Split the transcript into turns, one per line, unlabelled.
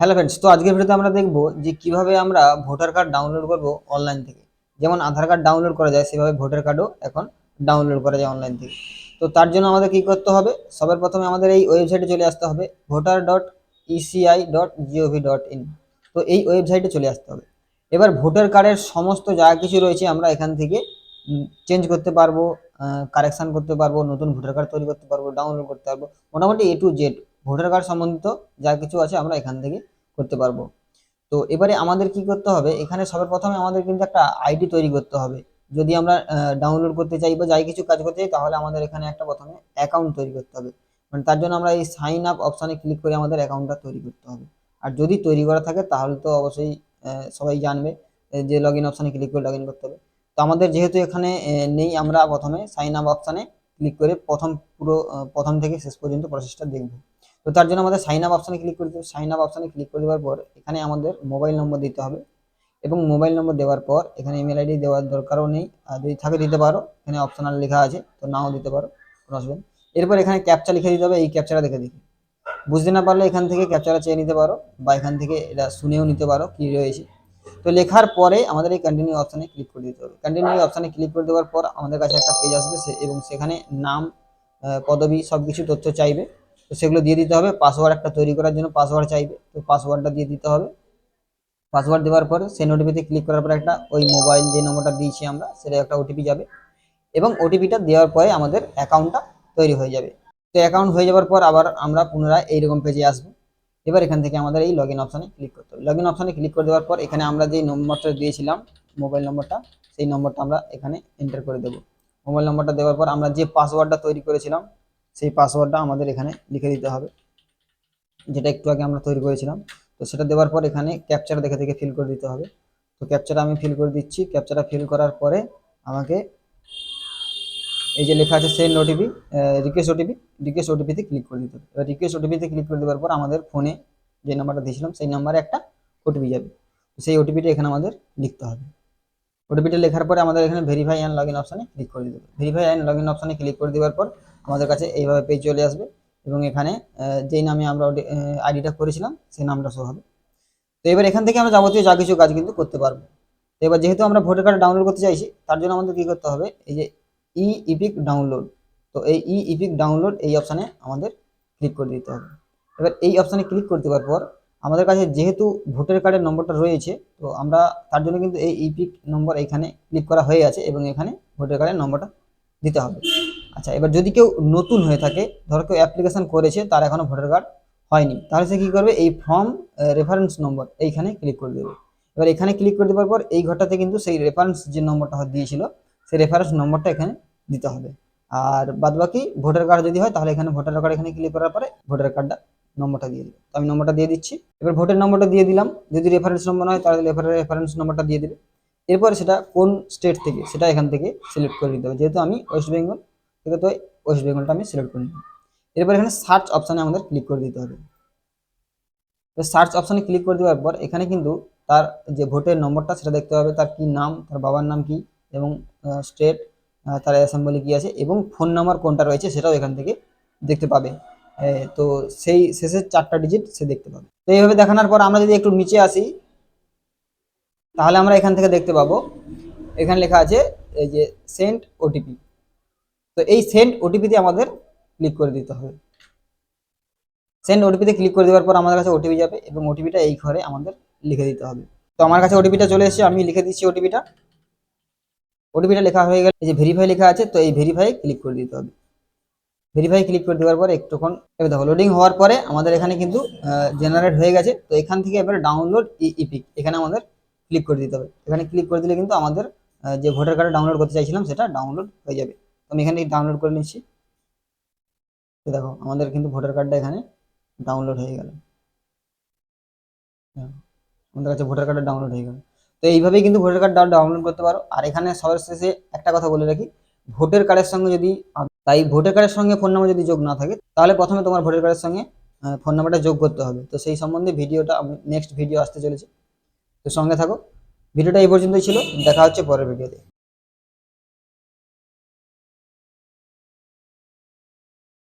Hello friends তো আজকের ভিডিওতে আমরা দেখব যে কীভাবে আমরা ভোটার কার্ড ডাউনলোড করব অনলাইন থেকে। যেমন আধার কার্ড ডাউনলোড করা যায়, সেভাবে ভোটার কার্ডও এখন ডাউনলোড করা যায় অনলাইন থেকে। তো তার জন্য আমাদের কি করতে হবে? সবার প্রথমে আমাদের এই ওয়েবসাইটে চলে আসতে হবে voter dot ECI dot GOV dot in তো এই ওয়েবসাইটে চলে আসতে হবে। এবার ভোটার কার্ডের সমস্ত যা কিছু রয়েছে আমরা এখান থেকে চেঞ্জ করতে পারব কারেকশন করতে পারব, নতুন ভোটার কার্ড তৈরি করতে পারব ডাউনলোড করতে পারব। মোটামুটি A to Z voter card সম্বন্ধিত যা কিছু আছে আমরা এখান থেকে করতে পারব। তো এবারে আমাদের কি করতে হবে? এখানে সবার প্রথমে আমাদের কিন্তু একটা আইডি তৈরি করতে হবে। যদি আমরা ডাউনলোড করতে চাই বা যাই কিছু কাজ করতে চাই, তাহলে আমাদের এখানে একটা প্রথমে অ্যাকাউন্ট তৈরি করতে হবে। মানে তার জন্য আমরা এই সাইন আপ অপশানে ক্লিক করে আমাদের অ্যাকাউন্টটা তৈরি করতে হবে। আর যদি তৈরি করা থাকে, তাহলে তো অবশ্যই সবাই জানবে যে লগ ইন অপশানে ক্লিক করে লগ ইন করতে হবে। তো আমাদের যেহেতু এখানে নেই, আমরা প্রথমে সাইন আপ অপশানে ক্লিক করে প্রথম পুরো প্রথম থেকে শেষ পর্যন্ত প্রসেসটা দেখব। তো তার জন্য আমাদের সাইন আপ অপশানে ক্লিক করে দেবো সাইন আপ অপশানে ক্লিক করে দেওয়ার পর এখানে আমাদের মোবাইল নম্বর দিতে হবে এবং মোবাইল নম্বর দেওয়ার পর এখানে ইমেল আইডি দেওয়ার দরকারও নেই। আর যদি থাকে দিতে পারো, এখানে অপশনাল লেখা আছে, তো নাও দিতে পারো, কোনো অসুবিধা এরপর এখানে ক্যাপচা লিখে দিতে হবে, এই ক্যাপচাটা দেখে দেখে। বুঝতে না পারলে এখান থেকে ক্যাপচাটা চেয়ে নিতে পারো বা এখান থেকে এটা শুনেও নিতে পারো কি রয়েছে। তো লেখার পরে আমাদের এই কন্টিনিউ অপশানে ক্লিক করে দিতে হবে। কন্টিনিউ অপশানে ক্লিক করে দেওয়ার পর আমাদের কাছে একটা পেজ আসবে এবং সেখানে নাম পদবি সব কিছু তথ্য চাইবে। তো সেগুলো দিয়ে দিতে হবে। পাসওয়ার্ড একটা তৈরি করার জন্য পাসওয়ার্ড চাইবে। তো পাসওয়ার্ডটা দিয়ে দিতে হবে। পাসওয়ার্ড দেওয়ার পর সেই নোটিপিতে ক্লিক করার পর একটা ওই মোবাইল যে নম্বরটা দিয়েছি আমরা সেটা একটা ওটিপি যাবে। এবং ওটিপিটা দেওয়ার পরে আমাদের অ্যাকাউন্টটা তৈরি হয়ে যাবে। তো অ্যাকাউন্ট হয়ে যাওয়ার পর আবার আমরা পুনরায় এইরকম পেজে আসব। এবার এখান থেকে আমাদের এই লগ ইন অপশানে ক্লিক করতে হবে। লগ ইন অপশানে ক্লিক করে দেওয়ার পর এখানে আমরা যে নম্বরটা দিয়েছিলাম মোবাইল নম্বরটা সেই নম্বরটা আমরা এখানে এন্টার করে দেবো। মোবাইল নম্বরটা দেওয়ার পর আমরা যে পাসওয়ার্ডটা তৈরি করেছিলাম সেই পাসওয়ার্ডটা আমাদের এখানে লিখে দিতে হবে। যেটা একটু আগে আমরা তৈরি করেছিলাম। তো সেটা দেওয়ার পর এখানে ক্যাপচার দেখে দেখে ফিল করে দিতে হবে। তো ক্যাপচারটা আমি ফিল করে দিচ্ছি। ক্যাপচারটা ফিল করার পরে আমাকে এই যে লেখা আছে send OTP request OTP request ওটিপিতে click করে দিতে হবে। এবার রিকোয়েস্ট ওটিপিতে ক্লিক করে দেওয়ার পর আমাদের ফোনে যে নাম্বারটা দিয়েছিলাম, সেই নাম্বারে একটা ওটিপি যাবে। সেই ওটিপিটা এখানে আমাদের লিখতে হবে। ওটিপিটা লেখার পরে আমাদের এখানে ভেরিফাই অ্যান্ড লগ ইন অপশানে ক্লিক করে দিতে হবে। ভেরিফাই অ্যান্ড লগ ইন অপশানে ক্লিক করে দেওয়ার পর আমাদের কাছে এইভাবে পেজ চলে আসবে এবং এখানে যেই নামে আমরা আইডিটা করেছিলাম, সেই নামটা শো হবে। তো এবার এখান থেকে আমরা যাবতীয় যা কিছু কাজ কিন্তু করতে পারব। তো এবার যেহেতু আমরা ভোটার কার্ড ডাউনলোড করতে চাইছি, তার জন্য আমাদের কী করতে হবে, এই যে ই ইপিক ডাউনলোড তো এই ই ইপিক ডাউনলোড এই অপশানে আমাদের ক্লিক করে দিতে হবে। এবার এই অপশানে ক্লিক করে দেওয়ার পর, আমাদের কাছে যেহেতু ভোটার কার্ডের নম্বরটা রয়েছে, তো আমরা তার জন্য কিন্তু এই ইপিক নম্বর এখানে ক্লিক করা হয়ে আছে এবং এখানে ভোটার কার্ডের নম্বরটা দিতে হবে। আচ্ছা এবার যদি কেউ নতুন হয়ে থাকে, ধরো কেউ অ্যাপ্লিকেশন করেছে, তার এখনও ভোটার কার্ড হয়নি, তাহলে সে কী করবে? এই ফর্ম রেফারেন্স নম্বর এইখানে ক্লিক করে দেবে। এবার এখানে ক্লিক করে দেওয়ার পর এই ঘরটাতে কিন্তু সেই রেফারেন্স যে নম্বরটা দিয়েছিল, সেই রেফারেন্স নম্বরটা এখানে দিতে হবে। আর বাদবাকি ভোটার কার্ড যদি হয়, তাহলে এখানে ভোটার কার্ড এখানে ক্লিক করার পরে ভোটার কার্ডটা নম্বরটা দিয়ে দেবে। তো আমি নম্বরটা দিয়ে দিচ্ছি। এবার ভোটের নম্বরটা দিয়ে দিলাম। যদি রেফারেন্স নম্বর হয়, তাহলে রেফারেন্স নম্বরটা দিয়ে দেবে। এরপরে সেটা কোন স্টেট থেকে, সেটা এখান থেকে সিলেক্ট করে দিতে হবে। যেহেতু আমি ওয়েস্ট বেঙ্গল তো ওয়েস্ট বেঙ্গলটা আমি সিলেক্ট করে নিলাম। এরপর এখানে সার্চ অপশানে আমাদের ক্লিক করে দিতে হবে। তো সার্চ অপশানে ক্লিক করে দেওয়ার পর এখানে কিন্তু তার যে ভোটের নম্বরটা সেটা দেখতে হবে, তার কি নাম, তার বাবার নাম কি এবং স্টেট তার অ্যাসেম্বলি কি আছে এবং ফোন নাম্বার কোনটা রয়েছে সেটাও এখান থেকে দেখতে পাবে। তো সেই শেষের চারটা ডিজিট সে দেখতে পাবে। তো এইভাবে দেখানোর পর আমরা যদি একটু নিচে আসি, তাহলে আমরা এখান থেকে দেখতে পাবো। এখানে লেখা আছে, এই যে সেন্ট ওটিপি তো এই সেন্ড ওটিপিতে আমাদের ক্লিক করে দিতে হবে। সেন্ড ওটিপিতে ক্লিক করে দেওয়ার পর আমাদের কাছে ওটিপি যাবে এবং ওটিপিটা এই ঘরে আমাদের লিখে দিতে হবে। তো আমার কাছে ওটিপিটা চলে এসেছে, আমি লিখে দিচ্ছি ওটিপিটা ওটিপিটা লেখা হয়ে গেলে এই যে ভেরিফাই লেখা আছে, তো এই ভেরিফাই ক্লিক করে দিতে হবে। ভেরিফাই ক্লিক করে দেওয়ার পর একটুক্ষণ দেখো লোডিং হওয়ার পরে আমাদের এখানে কিন্তু জেনারেট হয়ে গেছে। তো এখান থেকে এবারে ডাউনলোড ই ইপিক এখানে আমাদের ক্লিক করে দিতে হবে। এখানে ক্লিক করে দিলে কিন্তু আমাদের যে ভোটার কার্ড ডাউনলোড করতে চাইছিলাম, সেটা ডাউনলোড হয়ে যাবে। আমি এখানে ডাউনলোড করে নিচ্ছি। তো দেখো আমাদের কিন্তু ভোটার কার্ডটা এখানে ডাউনলোড হয়ে গেল। হ্যাঁ, আমাদের কাছে ভোটার কার্ডটা ডাউনলোড হয়ে গেল। তো এইভাবেই কিন্তু ভোটার কার্ড ডাউনলোড করতে পারো। আর এখানে সবার শেষে একটা কথা বলে রাখি ভোটার কার্ডের সঙ্গে যদি তাই ভোটার কার্ডের সঙ্গে ফোন নাম্বার যদি যোগ না থাকে তাহলে প্রথমে তোমার ভোটার কার্ডের সঙ্গে ফোন নাম্বারটা যোগ করতে হবে। তো সেই সম্বন্ধে ভিডিওটা আমি নেক্সট ভিডিও আসতে চলেছে। তো সঙ্গে থাকো। ভিডিওটা এই পর্যন্তই ছিল। দেখা হচ্ছে পরের ভিডিওতে